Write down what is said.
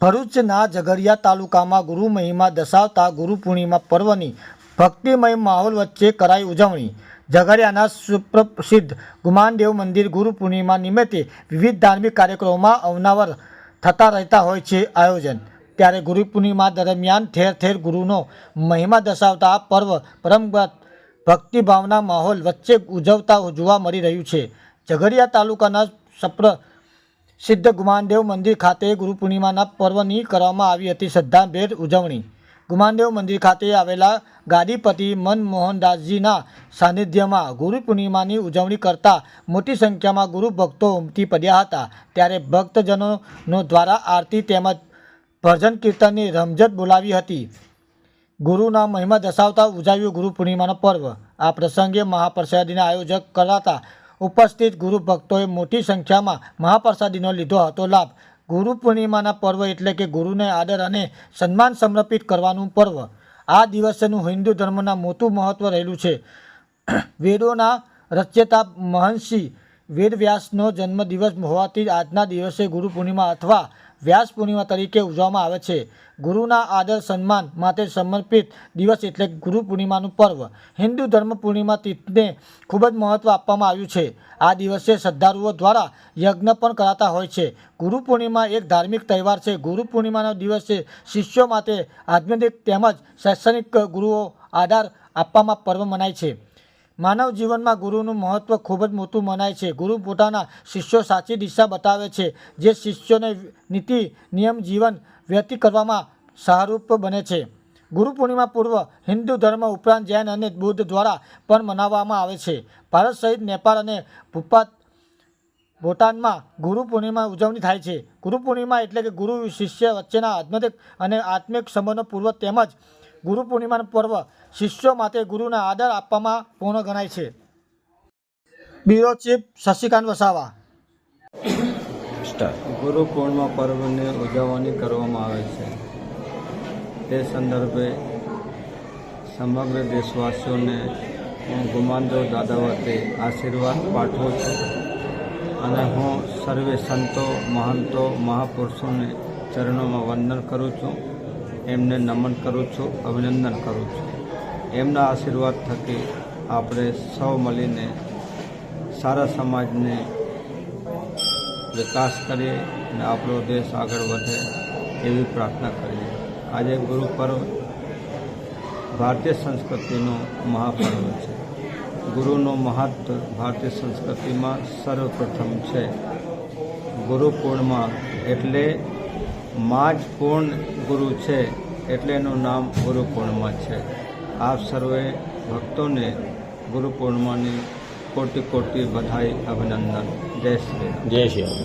ભરૂચના ઝઘડિયા તાલુકામાં ગુરુ મહિમા દશાવતા ગુરુ પૂર્ણિમા પર્વની ભક્તિમય માહોલ વચ્ચે કરાઈ ઉજવણી. ઝઘડિયાના સુપ્રસિદ્ધ ગુમાનદેવ મંદિર ગુરુ પૂર્ણિમા નિમિત્તે વિવિધ ધાર્મિક કાર્યક્રમોમાં અવનાવર થતા રહેતા હોય છે આયોજન. ત્યારે ગુરુ પૂર્ણિમા દરમિયાન ઠેર ઠેર ગુરુનો મહિમા દર્શાવતા આ પર્વ પરંપરાગત ભક્તિભાવના માહોલ વચ્ચે ઉજવતા જોવા મળી રહ્યું છે. ઝઘડિયા તાલુકાના સપ્ર સિદ્ધ ગુમાનદેવ મંદિર ખાતે ગુરુ પૂર્ણિમાના પર્વની કરવામાં આવી હતી શ્રદ્ધાભેર ઉજવણી. ગુમાનદેવ મંદિર ખાતે આવેલા ગાદીપતિ મનમોહનદાસજીના સાનિધ્યમાં ગુરુ પૂર્ણિમાની ઉજવણી કરતા મોટી સંખ્યામાં ગુરુ ભક્તો ઉમટી પડ્યા હતા. ત્યારે ભક્તજનોનો દ્વારા આરતી તેમજ ભજન કીર્તનની રમઝટ બોલાવી હતી. ગુરુના મહિમા દર્શાવતા ઉજાવ્યું ગુરુ પૂર્ણિમાનો પર્વ. આ પ્રસંગે મહાપ્રસાદીના આયોજક કરાતા ઉપસ્થિત ગુરુ ભક્તોએ મોટી સંખ્યામાં મહાપ્રસાદીનો લીધો હતો લાભ. ગુરુ પૂર્ણિમાના પર્વ એટલે કે ગુરુને આદર અને સન્માન સમર્પિત કરવાનું પર્વ. આ દિવસનું હિન્દુ ધર્મના મોટું મહત્ત્વ રહેલું છે. વેદોના રચયતા મહર્ષિ વેદવ્યાસનો જન્મદિવસ હોવાથી આજના દિવસે ગુરુ પૂર્ણિમા અથવા વ્યાસ પૂર્ણિમા તરીકે ઉજવવામાં આવે છે. ગુરુના આદર સન્માન માટે સમર્પિત દિવસ એટલે ગુરુ પૂર્ણિમાનું પર્વ. હિન્દુ ધર્મ પૂર્ણિમા તીર્થને ખૂબ જ મહત્ત્વ આપવામાં આવ્યું છે. આ દિવસે શ્રદ્ધાળુઓ દ્વારા યજ્ઞ પણ કરાતા હોય છે. ગુરુ પૂર્ણિમા એક ધાર્મિક તહેવાર છે. ગુરુ પૂર્ણિમાના દિવસે શિષ્યો માટે આધ્યાત્મિક તેમજ શૈક્ષણિક ગુરુઓ આધાર આપવામાં પર્વ મનાય છે. માનવ જીવનમાં ગુરુનું મહત્ત્વ ખૂબ જ મોટું મનાય છે. ગુરુ પોતાના શિષ્યો સાચી દિશા બતાવે છે, જે શિષ્યોને નીતિ, નિયમ, જીવન વ્યતીત કરવામાં સહારૂપ બને છે. ગુરુ પૂર્ણિમા પૂર્વ હિન્દુ ધર્મ ઉપરાંત જૈન અને બૌદ્ધ દ્વારા પણ મનાવવામાં આવે છે. ભારત સહિત નેપાળ અને ભૂપાત ભૂટાનમાં ગુરુ પૂર્ણિમા ઉજવણી થાય છે. ગુરુ પૂર્ણિમા એટલે કે ગુરુ શિષ્ય વચ્ચેના આધ્યાત્મિક અને આત્મિક સંબંધો પૂર્વ તેમજ ગુરુ પૂર્ણિમાનું પર્વ શિષ્યો માટે ગુરુના આદર આપવામાં પૂર્ણ ગણાય છે. Bureau chief Shashikant Vasava. ગુરુ પૂર્ણિમા પર્વને ઉજવણી કરવામાં આવે છે. તે સંદર્ભે સમગ્ર દેશવાસીઓને હું ગુમાનદેવ દાદા વતે આશીર્વાદ પાઠવું છું અને હું સર્વે સંતો મહંતો મહાપુરુષોને ચરણોમાં વંદન કરું છું. એમને નમન કરું છું, અભિનંદન કરું છું. એમના આશીર્વાદ થકી આપણે સૌ મળીને સારા સમાજને વિકાસ કરીએ અને આપણો દેશ આગળ વધે એવી પ્રાર્થના કરીએ. આજે ગુરુ પર્વ ભારતીય સંસ્કૃતિનું મહાપર્વ છે. ગુરુનું મહત્વ ભારતીય સંસ્કૃતિમાં સર્વપ્રથમ છે. ગુરુ એટલે માં જ ગુરુ છે એટલે એનું નામ ગુરુ છે. આપ સર્વે ભક્તોને ગુરુ કોટી કોટી બધાઈ અભિનંદન. જય શ્રી જય શ્રી